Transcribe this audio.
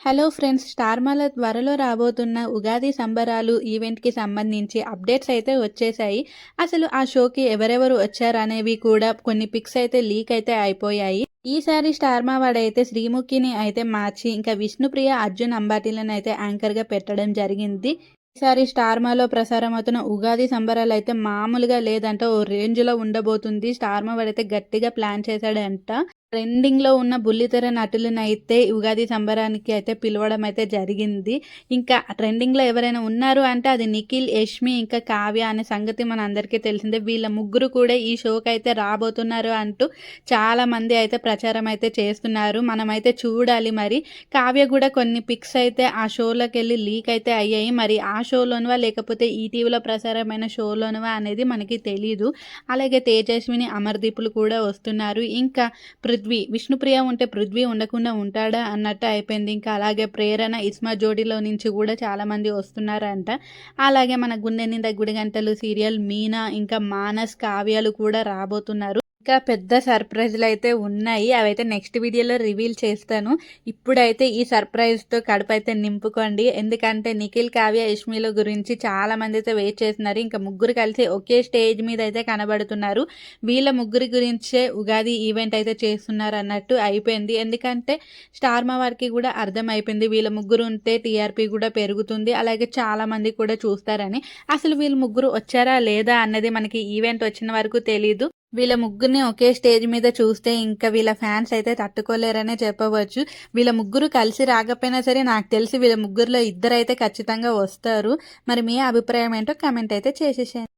Hello friends స్టార్మాల త్వరలో రాబోతున్న ఉగాది సంబరాలు ఈవెంట్కి సంబంధించి అప్డేట్స్ అయితే వచ్చేసాయి. అసలు ఆ షోకి ఎవరెవరు వచ్చారనేవి కూడా కొన్ని పిక్స్ అయితే లీక్ అయితే అయిపోయాయి. ఈసారి స్టార్మా వాడైతే శ్రీముఖిని అయితే మార్చి ఇంకా విష్ణుప్రియ అర్జున్ అంబాటీలను అయితే యాంకర్గా పెట్టడం జరిగింది. ఈసారి స్టార్మాలో ప్రసారం అవుతున్న ఉగాది సంబరాలు అయితే మామూలుగా లేదంట ఓ రేంజ్లో ఉండబోతుంది. స్టార్మా వాడైతే గట్టిగా ప్లాన్ చేశాడంట. ట్రెండింగ్లో ఉన్న బుల్లితెర నటులను అయితే ఉగాది సంబరానికి అయితే పిలవడం అయితే జరిగింది. ఇంకా ట్రెండింగ్లో ఎవరైనా ఉన్నారు అంటే అది నిఖిల్ యష్మి ఇంకా కావ్య అనే సంగతి మన అందరికీ తెలిసిందే. వీళ్ళ ముగ్గురు కూడా ఈ షోకి అయితే రాబోతున్నారు అంటూ చాలామంది అయితే ప్రచారం అయితే చేస్తున్నారు. మనమైతే చూడాలి మరి. కావ్య కూడా కొన్ని పిక్స్ అయితే ఆ షోలోకి వెళ్ళి లీక్ అయితే అయ్యాయి. మరి ఆ షోలోనువా లేకపోతే ఈటీవీలో ప్రసారమైన షోలోనువా అనేది మనకి తెలీదు. అలాగే తేజస్విని అమర్దీపులు కూడా వస్తున్నారు. ఇంకా పృథ్వీ. విష్ణుప్రియ ఉంటే పృథ్వీ ఉండకుండా ఉంటాడా అన్నట్టు అయిపోయింది. ఇంకా అలాగే ప్రేరణ ఇస్మా జోడీలో నుంచి కూడా చాలామంది వస్తున్నారంట. అలాగే మన గుండె నిండా గుడి గంటలు సీరియల్ మీనా ఇంకా మానస్ కావ్యాలు కూడా రాబోతున్నారు. ఇంకా పెద్ద సర్ప్రైజ్లు అయితే ఉన్నాయి. అవైతే నెక్స్ట్ వీడియోలో రివీల్ చేస్తాను. ఇప్పుడైతే ఈ సర్ప్రైజ్తో కడుపు అయితే నింపుకోండి. ఎందుకంటే నిఖిల్ కావ్య యష్మిల గురించి చాలా మంది అయితే వెయిట్ చేస్తున్నారు. ఇంకా ముగ్గురు కలిసి ఒకే స్టేజ్ మీద అయితే కనబడుతున్నారు. వీళ్ళ ముగ్గురి గురించే ఉగాది ఈవెంట్ అయితే చేస్తున్నారు అన్నట్టు అయిపోయింది. ఎందుకంటే స్టార్ మా వారికి కూడా అర్థం అయిపోయింది వీళ్ళ ముగ్గురు ఉంటే టీఆర్పీ కూడా పెరుగుతుంది. అలాగే చాలా మంది కూడా చూస్తారని. అసలు వీళ్ళ ముగ్గురు వచ్చారా లేదా అన్నది మనకి ఈవెంట్ వచ్చిన వరకు తెలీదు. వీళ్ళ ముగ్గురిని ఒకే స్టేజ్ మీద చూస్తే ఇంకా వీళ్ళ ఫ్యాన్స్ అయితే తట్టుకోలేరనే చెప్పవచ్చు. వీళ్ళ ముగ్గురు కలిసి రాకపోయినా సరే నాకు తెలిసి వీళ్ళ ముగ్గురులో ఇద్దరు అయితే ఖచ్చితంగా వస్తారు. మరి మీ అభిప్రాయం ఏంటో కమెంట్ అయితే చేసేసేయండి.